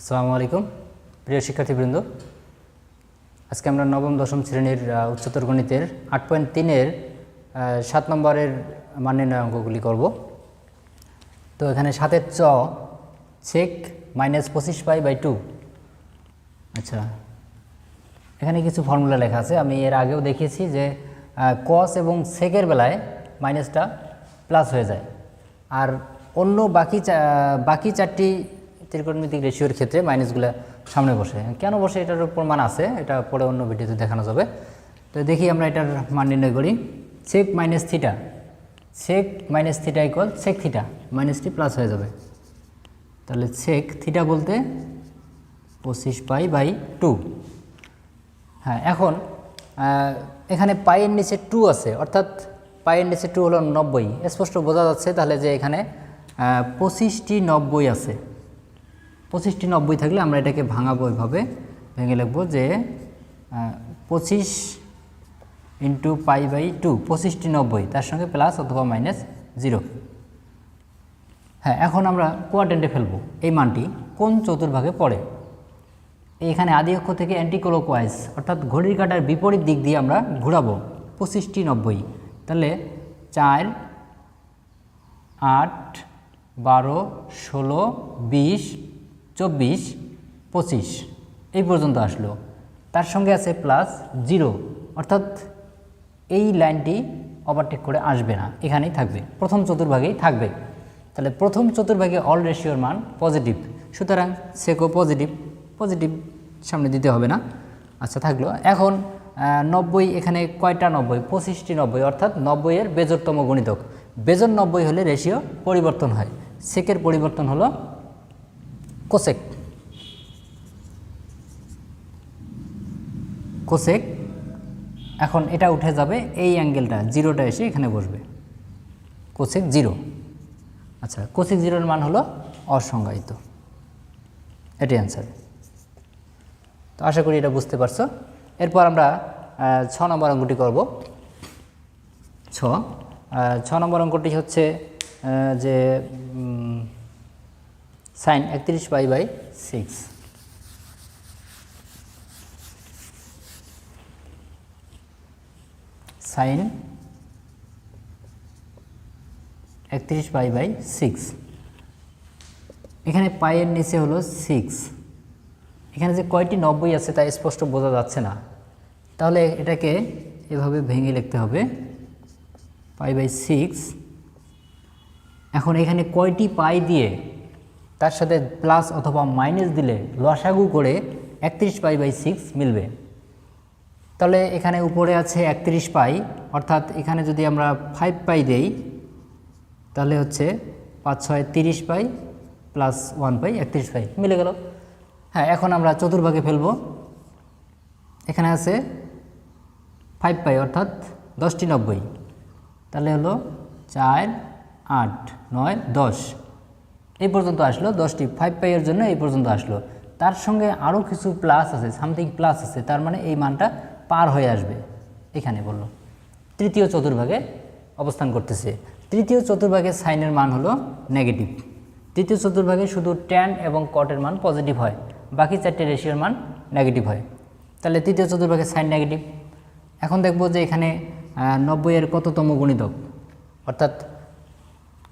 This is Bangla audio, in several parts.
আসসালামু আলাইকুম। প্রিয় শিক্ষার্থীবৃন্দ, আজকে আমরা নবম, দশম শ্রেণির উচ্চতর গণিতের আট পয়েন্ট তিনের সাত নম্বরের মান নির্ণয় অঙ্কগুলি করব। তো এখানে সাতের চ চেক মাইনাস পঁচিশ পাই বাই টু। আচ্ছা এখানে কিছু ফর্মুলা লেখা আছে। আমি এর আগেও দেখিয়েছি যে কস এবং সেকের বেলায় মাইনাসটা প্লাস হয়ে যায়। আর অন্য বাকি বাকি চারটি ত্রিকোণমিতিক রেশিওর ক্ষেত্রে মাইনাসগুলো সামনে বসে। কেন বসে? এটার প্রমাণ আছে, এটা পরে অন্য ভিডিওতে দেখানো যাবে। তো দেখি আমরা এটার মান নির্ণয় করি। Sec minus theta sec minus theta equal sec theta মাইনাসটি plus হয়ে যাবে। তাহলে সেক থিটা বলতে পঁচিশ পাই বাই টু। হ্যাঁ এখন এখানে পায়ের নিচে টু আছে, অর্থাৎ পায়ের নিচে টু হলো নব্বই। স্পষ্ট বোঝা যাচ্ছে তাহলে যে এখানে পঁচিশটি নব্বই আছে। পঁচিশটি নব্বই থাকলে আমরা এটাকে ভাঙাবো এভাবে ভেঙে লিখব যে পঁচিশ ইন্টু পাই বাই টু, পঁচিশটি নব্বই, তার সঙ্গে প্লাস অথবা মাইনাস জিরো। হ্যাঁ এখন আমরা কোয়াড্রেন্টে ফেলব এই মানটি, কোন চতুর্ভাগে পড়ে। এখানে আদি অক্ষ থেকে অ্যান্টিক্লোকওয়াইজ অর্থাৎ ঘড়ির কাটার বিপরীত দিক দিয়ে আমরা ঘোরাবো, পঁচিশটি নব্বই। তাহলে চার, আট, বারো, ষোলো, বিশ চব্বিশ, পঁচিশ। এই পর্যন্ত আসলো। তার সঙ্গে আছে প্লাস জিরো অর্থাৎ এই লাইনটি ওভারটেক করে আসবে না। এখানেই থাকবে। প্রথম চতুর্ভাগেই থাকবে। তাহলে প্রথম চতুর্ভাগে অল রেশিওর মান পজিটিভ সুতরাং সেকো পজিটিভ পজিটিভ সামনে দিতে হবে না। আচ্ছা থাকল। এখন নব্বই, এখানে কয়টা নব্বই? পঁচিশটি নব্বই। অর্থাৎ নব্বইয়ের বেজোরতম গণিতক। বেজোর নব্বই হলে রেশিও পরিবর্তন হয়। সেকের পরিবর্তন হলো কোসেক। কোসেক, এখন এটা উঠে যাবে এই অ্যাঙ্গেলটা, জিরোটা এসে এখানে বসবে। Cosec zero. আচ্ছা কোসেক জিরোর মান হলো অসংজ্ঞায়িত। এটাই অ্যান্সার তো আশা করি এটা বুঝতে পারছ। এরপর আমরা ছ নম্বর অঙ্কটি করব। ছ ছ নম্বর অঙ্কটি হচ্ছে যে সাইন একত্রিশ পাই বাই সিক্স। সাইন একত্রিশ পাই বাই সিক্স। এখানে পায়ের নিচে হলো সিক্স। এখানে যে কয়টি নব্বই আছে তা স্পষ্ট বোঝা যাচ্ছে না। তাহলে এটাকে এভাবে ভেঙে লিখতে হবে। Pi by six. এখন এখানে কয়টি পাই দিয়ে তার সাথে প্লাস অথবা মাইনাস দিলে লসাগু করে একত্রিশ পাই বাই সিক্স মিলবে। তাহলে এখানে উপরে আছে একত্রিশ পাই, অর্থাৎ এখানে যদি আমরা ফাইভ পাই দেই, তাহলে হচ্ছে পাঁচ ছয় তিরিশ পাই প্লাস ওয়ান পাই একত্রিশ পাই, মিলে গেল। হ্যাঁ এখন আমরা চতুর্ভাগে ফেলব। এখানে আছে ফাইভ পাই, অর্থাৎ দশটি নব্বই। তাহলে হলো চার, আট, নয়, দশ। এই পর্যন্ত আসলো, দশটি ফাইভ পাইয়ের জন্য এই পর্যন্ত আসলো। তার সঙ্গে আরও কিছু প্লাস আছে সামথিং প্লাস আছে, তার মানে এই মানটা পার হয়ে আসবে। এখানে বলল। তৃতীয় চতুর্ভাগে অবস্থান করতেছে। তৃতীয় চতুর্ভাগে সাইনের মান হলো নেগেটিভ তৃতীয় চতুর্ভাগে শুধু ট্যান এবং কটের মান পজিটিভ হয়, বাকি চারটে রেশিওর মান নেগেটিভ হয়। তাহলে তৃতীয় চতুর্ভাগে সাইন নেগেটিভ এখন দেখব যে এখানে নব্বইয়ের কততম গুণিতক? অর্থাৎ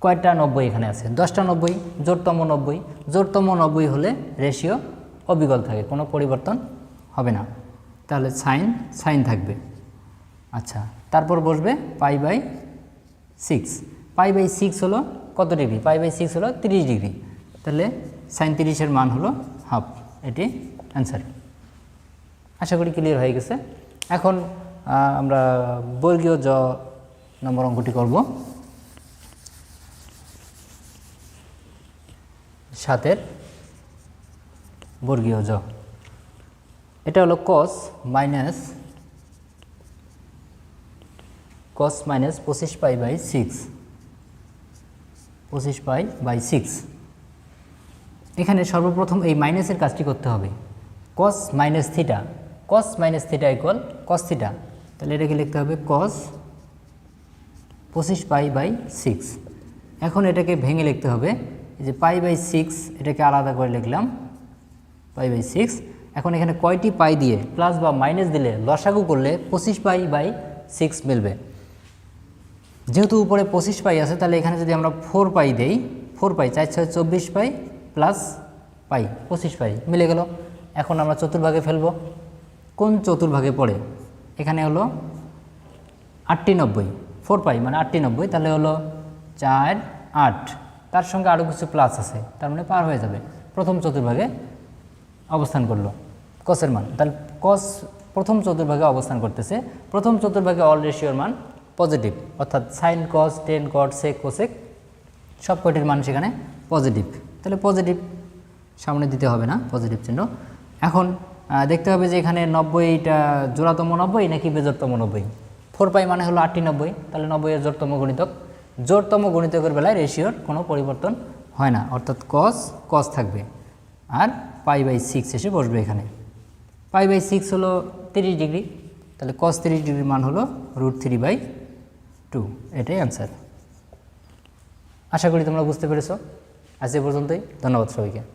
কয়টা নব্বই এখানে আছে? দশটা নব্বই, জোরতম নব্বই। জোরতম নব্বই হলে রেশিও অবিকল থাকে, কোনো পরিবর্তন হবে না। তাহলে সাইন সাইন থাকবে। আচ্ছা তারপর বসবে pi by six pi by six হলো কত ডিগ্রি পাই বাই সিক্স হলো তিরিশ ডিগ্রি তাহলে সাইন তিরিশের মান হলো হাফ এটি অ্যান্সার আশা করি ক্লিয়ার হয়ে গেছে। এখন আমরা বর্গীয় জ নম্বর অঙ্কটি করব। সাতের বর্গীয় জ এটা হলো কস মাইনাস কস মাইনাস পঁচিশ পাই বাই সিক্স পঁচিশ পাই বাই সিক্স এখানে সর্বপ্রথম এই মাইনাসের কাজটি করতে হবে। Cos minus theta cos minus theta equal cos theta তাহলে এটাকে লিখতে হবে কস পঁচিশ পাই বাই সিক্স এখন এটাকে ভেঙে লিখতে হবে যে পাই বাই সিক্স, এটাকে আলাদা করে লিখলাম। Pi by six. এখন এখানে কয়টি পাই দিয়ে প্লাস বা মাইনাস দিলে লসাগু করলে পঁচিশ পাই বাই সিক্স মিলবে। যেহেতু উপরে পঁচিশ পাই আছে, তাহলে এখানে যদি আমরা ফোর পাই দেই ফোর পাই, চার ছয় চব্বিশ পাই প্লাস পাই, পঁচিশ পাই, মিলে গেল। এখন আমরা চতুর্ভাগে ফেলব। কোন চতুর্ভাগে পড়ে? এখানে হলো আটটি নব্বই। ফোর পাই মানে আটটি নব্বই, তাহলে হলো চার আট। তার সঙ্গে আরও কিছু প্লাস আছে। তার মানে পার হয়ে যাবে। প্রথম চতুর্ভাগে অবস্থান করল। কসের মান। তাহলে কস প্রথম চতুর্ভাগে অবস্থান করতেছে। প্রথম চতুর্ভাগে অল রেশিওর মান পজিটিভ অর্থাৎ sine cos tan cot sec cosec সব কয়টির মান সেখানে পজিটিভ তাহলে পজিটিভ সামনে দিতে হবে না পজিটিভ চিহ্ন। এখন দেখতে হবে যে এখানে নব্বইটা জোড়াতম নব্বই নাকি বেজোরতম নব্বই? ফোর পাই মানে হলো আটটি নব্বই। তাহলে নব্বই জোরতম গণিতক জোরতম গণিতকের বেলায় রেশিওর কোনো পরিবর্তন হয় না। অর্থাৎ কস কস থাকবে। আর পাই বাই সিক্স এসে বসবে এখানে। পাই বাই সিক্স হলো তিরিশ ডিগ্রি। তাহলে কস তিরিশ ডিগ্রির মান হলো রুট থ্রি বাই টু এটাই অ্যান্সার আশা করি তোমরা বুঝতে পেরেছ। আজ এ পর্যন্তই। ধন্যবাদ সবাইকে।